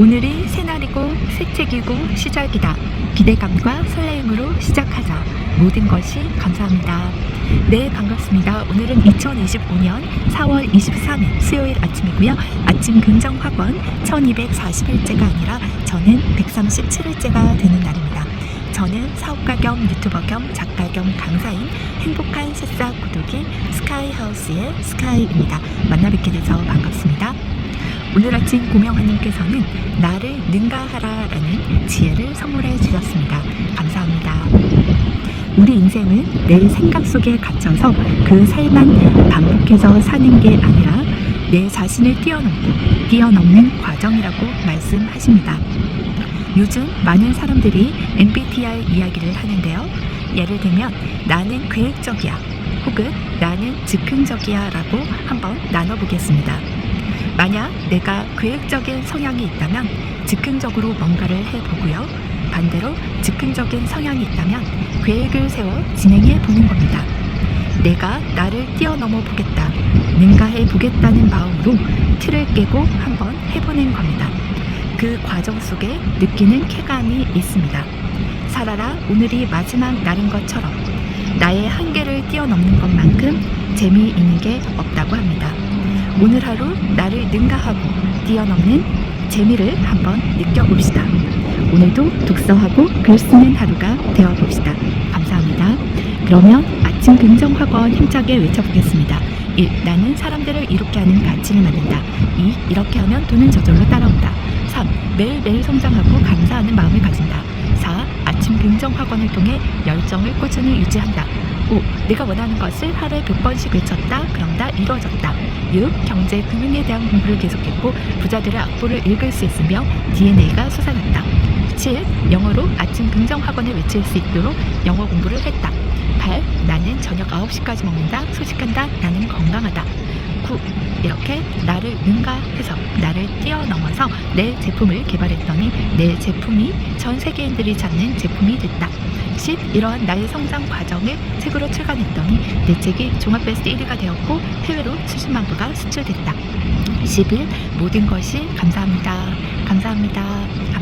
오늘이 새날이고 새책이고 시작이다. 기대감과 설레임으로 시작하자. 모든 것이 감사합니다. 네, 반갑습니다. 오늘은 2025년 4월 23일 수요일 아침이고요. 아침 긍정 학원 1241제가 아니라 저는 137일째가 되는 날입니다. 저는 사업가 겸 유튜버 겸 작가 겸 강사인 행복한 새싹 구독이 스카이하우스의 스카이입니다. 만나 뵙게 돼서 반갑습니다. 오늘 아침 고명하님께서는 나를 능가하라라는 지혜를 선물해 주셨습니다. 감사합니다. 우리 인생은 내 생각 속에 갇혀서 그 삶만 반복해서 사는 게 아니라 내 자신을 뛰어넘고 뛰어넘는 과정이라고 말씀하십니다. 요즘 많은 사람들이 MBTI 이야기를 하는데요. 예를 들면 나는 계획적이야 혹은 나는 즉흥적이야 라고 한번 나눠보겠습니다. 만약 내가 계획적인 성향이 있다면 즉흥적으로 뭔가를 해보고요. 반대로 즉흥적인 성향이 있다면 계획을 세워 진행해 보는 겁니다. 내가 나를 뛰어넘어 보겠다, 능가해 보겠다는 마음으로 틀을 깨고 한번 해보는 겁니다. 그 과정 속에 느끼는 쾌감이 있습니다. 살아라 오늘이 마지막 날인 것처럼 나의 한계를 뛰어넘는 것만큼 재미있는 게 없다고 합니다. 오늘 하루 나를 능가하고 뛰어넘는 재미를 한번 느껴봅시다. 오늘도 독서하고 글 쓰는 하루가 되어봅시다. 감사합니다. 그러면 아침 긍정 학원 힘차게 외쳐보겠습니다. 1. 나는 사람들을 이롭게 하는 가치를 만든다. 2. 이렇게 하면 돈은 저절로 따라온다. 3. 매일매일 성장하고 감사하는 마음을 가진다. 4. 아침 긍정 학원을 통해 열정을 꾸준히 유지한다. 5. 내가 원하는 것을 하루에 100번씩 외쳤다. 그럼 다 이루어졌다. 6. 경제, 금융에 대한 공부를 계속했고 부자들의 악보를 읽을 수 있으며 DNA가 솟아났다. 7. 영어로 아침 긍정 학원을 외칠 수 있도록 영어 공부를 했다. 8. 나는 저녁 9시까지 먹는다. 소식한다. 나는 건강하다. 9. 이렇게 나를 능가해서 나를 뛰어넘어서 내 제품을 개발했더니 내 제품이 전 세계인들이 찾는 제품이 됐다. 10. 이러한 나의 성장 과정을 책으로 출간했더니 내 책이 종합 베스트 1위가 되었고 해외로 70만 부가 수출됐다. 11. 모든 것이. 감사합니다. 감사합니다.